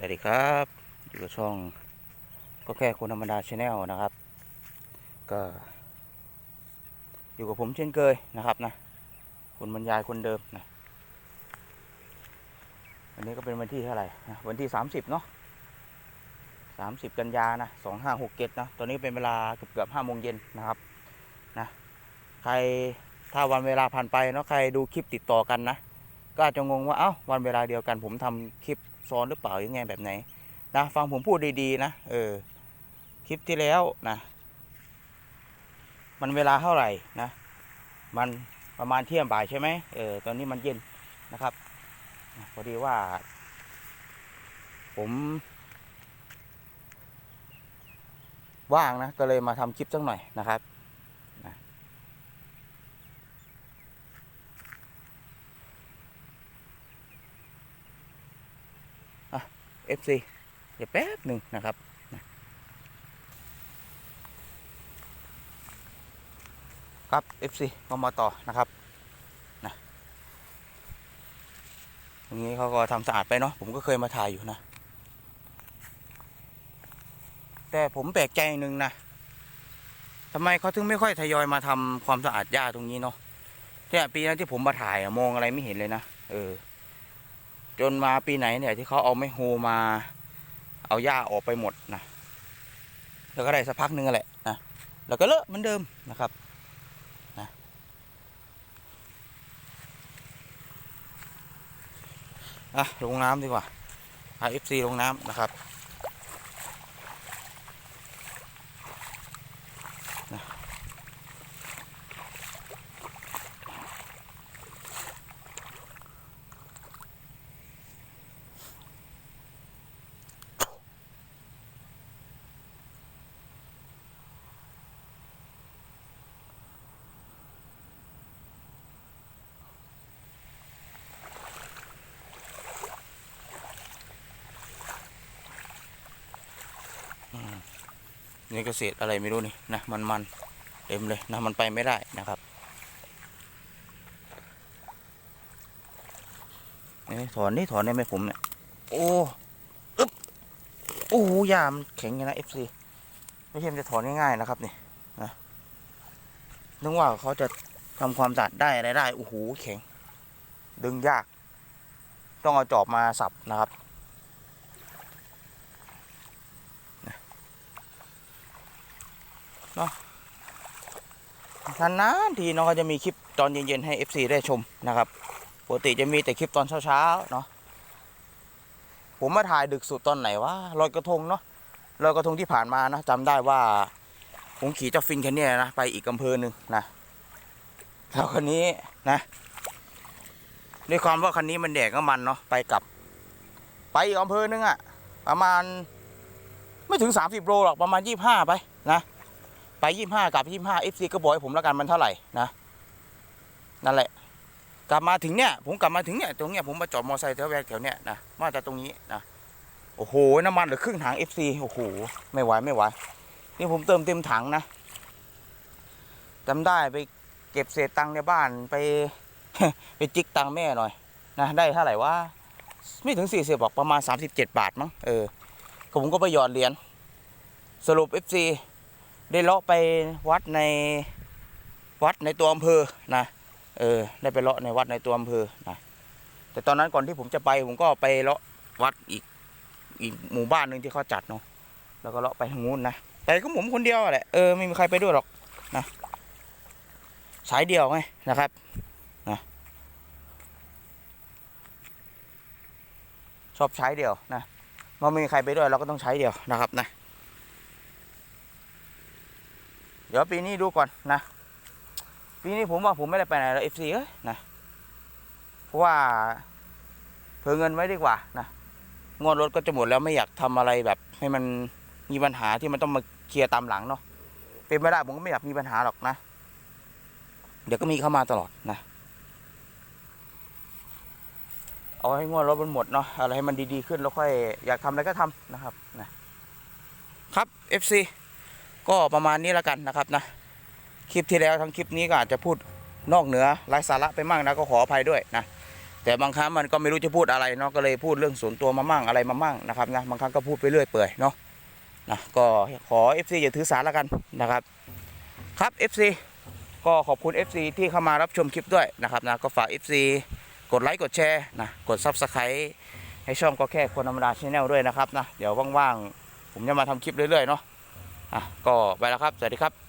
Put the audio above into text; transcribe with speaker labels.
Speaker 1: สวัสดีครับ อยู่กับช่องก็แค่คนธรรมดาชาแนลนะครับ ก็อยู่กับผมเช่นเคยนะครับนะคุณบรรยายคนเดิมนะวันนี้ก็เป็นวันที่เท่าไหร่นะวันที่ 30 เนาะ30 กันยานะ2567นะตอนนี้เป็นเวลาเกือบเกือบ5โมงเย็นนะครับนะใครถ้าวันเวลาผ่านไปเนาะใครดูคลิปติดต่อกันนะ ก็อาจจะงงว่าเอ้าวันเวลาเดียวกันผมทำคลิป ซ้อนหรือเปล่ายังไงแบบไหนนะฟังผมพูดดีๆนะเออคลิปที่แล้วนะ มันเวลาเท่าไหร่นะ มันประมาณเที่ยงบ่ายใช่ไหมเออตอนนี้มันเย็นนะครับพอดีว่า ผม ว่างนะก็เลยมาทำคลิปสักหน่อยนะครับ FC เดี๋ยวแป๊บหนึ่งนะครับครับ FC ก็มาต่อนะครับนะตรงนี้เขาก็ทำสะอาดไปเนาะผมก็เคยมาถ่ายอยู่นะ แต่ผมแปลกใจหนึ่งนะทำไมเขาถึงไม่ค่อยทยอยมาทำความสะอาดหญ้าตรงนี้เนาะเนี่ยปีนั้นที่ผมมาถ่ายมองอะไรไม่เห็นเลยนะเออ จนมาปีไหนเนี่ยที่เขาเอาไม้โฮมา เอาหญ้าออกไปหมดนะแล้วก็ได้สักพักหนึงแหละนะแล้วก็เลอะเหมือนเดิมนะครับนะอะลงน้ำดีกว่าไอเอฟซีลงน้ำนะครับ นี่เกษตรอะไรไม่รู้นี่นะมันมันเต็มเลยนะมันไปไม่ได้นะครับนี่ถอนนี่ถอนได้ไหมผมเนี่ยโอ้อึ๊บโอ้ยามนแข็งอย่างนะเอฟซีไม่ใช่มันจะถอนง่ายๆนะครับนี่นะนึกว่าเขาจะทำความสะอาดได้อะไรได้โอ้โหแข็ง ดึงยาก ต้องเอาจอบมาสับนะครับ นานๆทีน้องก็จะมีคลิปตอนเย็นๆให้ FC ได้ชมนะครับปกติจะมีแต่คลิปตอนเช้าๆเนาะผมมาถ่ายดึกสุดตอนไหนวะลอยกระทงเนาะลอยกระทงที่ผ่านมานะจำได้ว่าผมขี่เจ้าฟินคันนี้นะไปอีกอำเภอหนึ่งนะแล้วคันนี้นะด้วยความว่าคันนี้มันแดกน้ำมันเนาะไปกลับ ไปอีกอำเภอหนึ่งอะประมาณ ไม่ถึง30โลหรอกประมาณ25ไปนะ ไปยี่ห้ากลับยี่ห้าเอฟซีก็บอกให้ผมแล้วกันมันเท่าไหร่นะนั่นแหละ กลับมาถึงเนี่ย ผมกลับมาถึงเนี่ยตรงเนี้ยผมมาจอดมอเตอร์ไซค์แถวแวกแถวเนี้ยนะมาจากตรงนี้นะโอ้โหน้ำมันเหลือครึ่งถังเอฟซีโอ้โหไม่ไหวไม่ไหวนี่ผมเติมเต็มถังนะจำได้ไปเก็บเศษตังค์ในบ้านไป ไปจิกตังค์แม่หน่อยนะได้เท่าไหร่ว่าไม่ถึงสี่สิบบอกประมาณสามสิบเจ็ดบาทมั้งเออผมก็ไปหยอดเหรียญสรุปเอฟซี ได้เลาะไปวัดในวัดในตัวอำเภอนะเออได้ไปเลาะในวัดในตัวอำเภอนะแต่ตอนนั้นก่อนที่ผมจะไปผมก็ไปเลาะวัดอีกอีกหมู่บ้านหนึ่งที่เขาจัดเนาะแล้วก็เลาะไปทางนู้นนะแต่ก็ผมคนเดียวแหละเออไม่มีใครไปด้วยหรอกนะสายเดียวไงนะครับนะชอบใช้เดียวนะเมื่อไม่มีใครไปด้วยเราก็ต้องใช้เดียวนะครับนะ เดี๋ยวปีนี้ดูก่อนนะ ปีนี้ผมว่าผมไม่ได้ไปไหนแล้วเอฟซีเอ้ยนะเพราะว่าเพิ่เงินไว้ดีกว่านะงวดรถก็จะหมดแล้วไม่อยากทำอะไรแบบ ให้มันมีปัญหาที่มันต้องมาเคลียร์ตามหลังเนาะเป็นไม่ได้ผมก็ไม่อยากมีปัญหาหรอกนะ เดี๋ยวก็มีเข้ามาตลอดนะเอาให้งวดรถมันหมดเนาะอะไรให้มันดีๆขึ้นแล้วค่อยอยากทำอะไรก็ทำนะครับนะครับ FC ก็ประมาณนี้แล้วกันนะครับนะคลิปที่แล้วทั้งคลิปนี้ก็อาจจะพูดนอกเหนือไร้สาระไปมากนะก็ขออภัยด้วยนะแต่บางครั้งมันก็ไม่รู้จะพูดอะไรเนาะก็เลยพูดเรื่องส่วนตัวมามั่งอะไรมามั่งนะครับนะบางครั้งก็พูดไปเรื่อยเปื่อยเนาะนะก็ขอ FC อย่าถือสาแล้วกันนะครับ ครับ FC ก็ขอบคุณ FC ที่เข้ามารับชมคลิปด้วยนะครับนะก็ฝาก FC กดไลค์กดแชร์นะกด Subscribe ให้ช่องก็แค่คนธรรมดาชแนลด้วยนะครับนะเดี๋ยวว่างๆผมจะมาทำคลิปเรื่อยๆเนาะ อะก็ไปแล้วครับ สวัสดีครับ